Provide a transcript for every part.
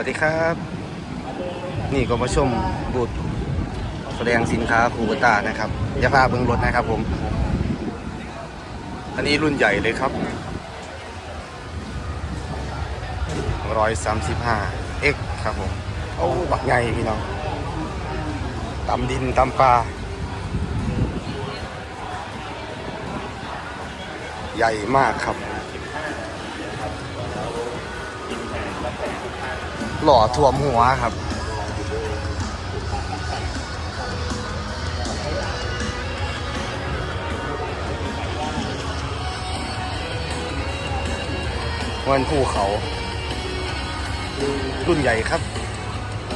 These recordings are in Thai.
วัสดีครับ นี่ก็มาชมบูธแสดงสินค้าคูเบตานะครับอยาพาเบิ้งรถนะครับผม อันนี้รุ่นใหญ่เลยครับ 135 X ครับผม โอ้บักใหญ่พี่น้องตำดินตำปลา ใหญ่มากครับ หล่อท่วมหัวครับ วันภูเขา รุ่นใหญ่ครับ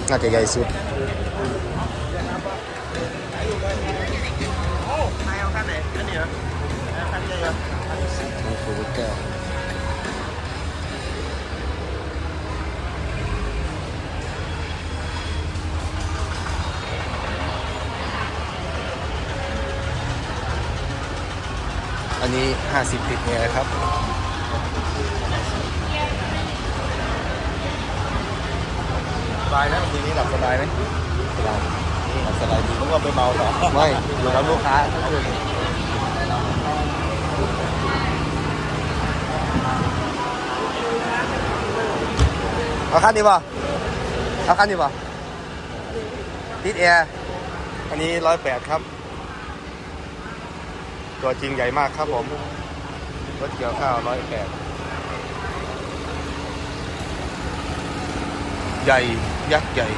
น่าจะใหญ่สุดใครเอาคันไหนคันนี้เหรอคันใหญ่เหรอมันฟูแก้ว อันนี้ 50ติดแอร์ครับ สบายนะทีนี้หลับสบายไหมสบายหลับสบายดีเพราะว่าไปเมาต่อไม่อยู่กับลูกค้าก็คือเอาคันนี้ป่ะเอาคันนี้ป่ะติดแอร์อันนี้ร้อยแปดครับ ตัวจริงใหญ่มากครับผมรถเกี่ยวข้าวร้อยแปดใหญ่ ยักษ์ใหญ่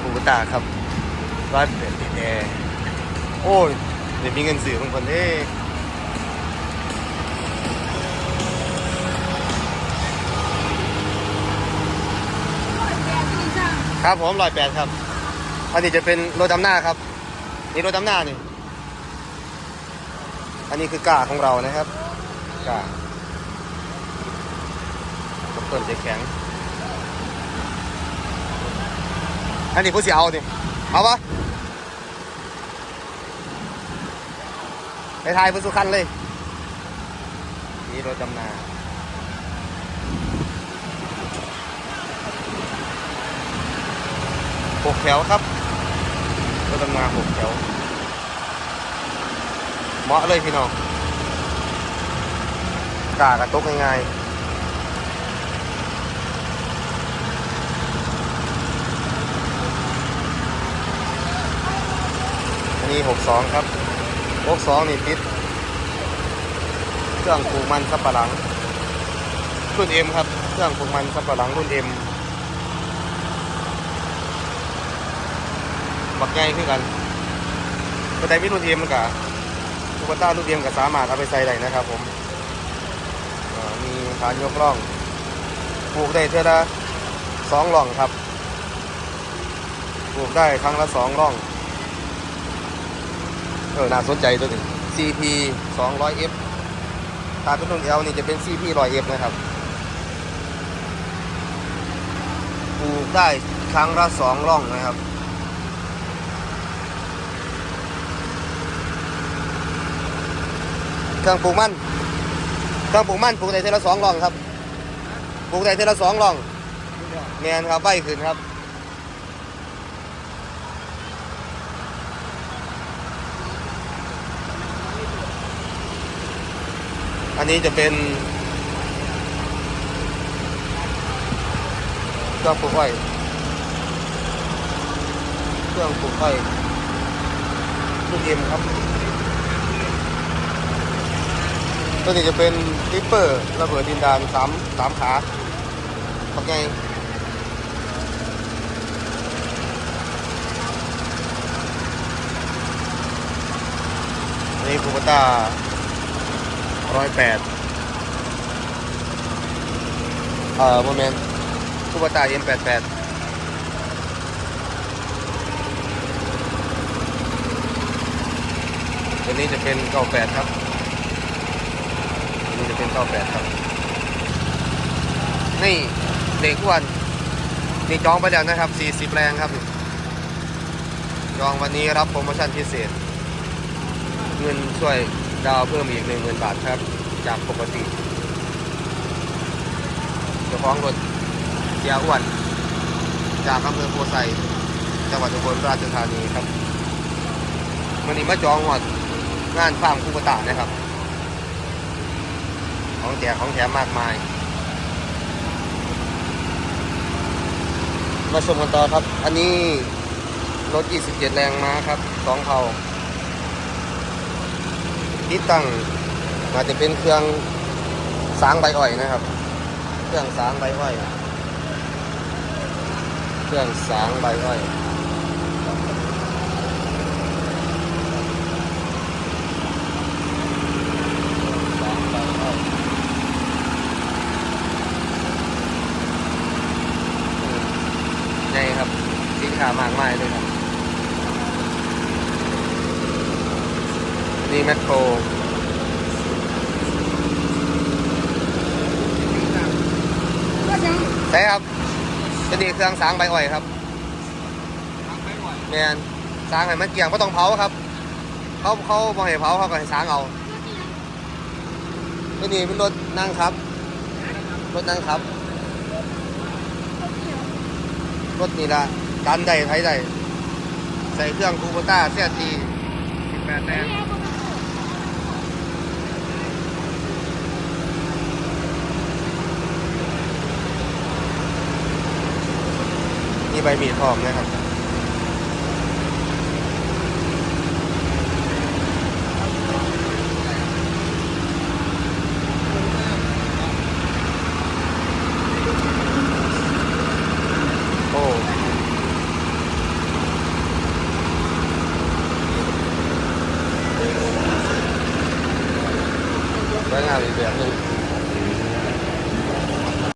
หูตาครับร้อยแปดติดแอร์โอ้ยเดี๋ยวมีเงินสื่อบางคนเอ้ครับผมร้อยแปดครับ อันนี้จะเป็นรถดำหน้าครับ นี่รถดำหน้านี่ อันนี้คือกาของเรานะครับกาต้นจะแข็ง อันนี้ผู้เสียเอาดิเอาปะไปทายผู้สุขันเลย นี่รถดำนาหกแถวครับรถดำนาหกแถว เหมาะเลยพี่น้องกากระตุกง่ายๆอันนี้หกสองครับหกสองนี่ติด เครื่องปลูกมันสับปะหลัง รุ่นเอ็มครับ เครื่องปลูกมันสับปะหลังรุ่นเอ็มบักใหญ่ขึ้นกันก็ได้มีรุ่นเอ็มกับ ตุ๊กตาลูกเดียมก็สามารถเอาไปใส่ได้นะครับ ผมมีฐานยกล่องปลูกได้เท่าละสองล่องครับปลูกได้ครั้งละสองล่องเออน่าสนใจตัวนี้ CP 200F ถ้าเป็นรุ่น L นี่จะเป็น CP 100F นะครับปลูกได้ครั้งละสองล่องนะครับ เครื่องปลูกมันเครื่องปลูกมันปลูกได้เทละสองร่องครับปลูกได้เทละสองร่องแมนครับใบขึ้นครับอันนี้จะเป็นเครื่องปลูกอ้อยเครื่องปลูกอ้อยลูกเอ็มครับ ตัวนี้จะเป็นลิปเปอร์ระเบิดดินดานสามสามขาปักไงอันนี้คูปต้าร้อยแปดเอ่อโมเมนต์คูปต้าเอ็มแปดแปดตัวนี้จะเป็นเก้าแปดครับ จะเป็นข้าวแปดครับ นี่เด็กอ้วนนี่จองไปแล้วนะครับ 40 แรงครับ จองวันนี้รับโปรโมชั่นพิเศษ เงินช่วยดาวเพิ่มอีก 10,000 บาทครับ จากปกติเจ้าของรถเสียอ้วน จากอำเภอโพไซจังหวัดอุบลราชธานีครับวันนี้มาจองหอดงานฟาร์มคูกตะนะครับ ของแจกของแถมมากมาย มาชมกันต่อครับ อันนี้รถ 27 แรงม้าครับสองเผาที่ตั้งอาจจะเป็นเครื่องสางใบอ้อยนะครับ เครื่องสางใบอ้อยเครื่องสางใบอ้อย สางใบอ้อยใหญ่ครับสินค้ามากมายเลยครับ นี่แมคโครใช่ครับจะดีเครื่องสางใบอ้อยครับแมนสางให้มันเกี่ยงไม่ต้องเผาครับ เขาเขาบอให้เผาเขาก็ให้สางเอาตัวนี้เป็นรถนั่งครับ รถนั่งครับ รถนี่ละดันได้ไทยได้ใส่เครื่องคูโบต้าเสียทีสิบแปดแรง มี ใบมีดพร้อมนะครับ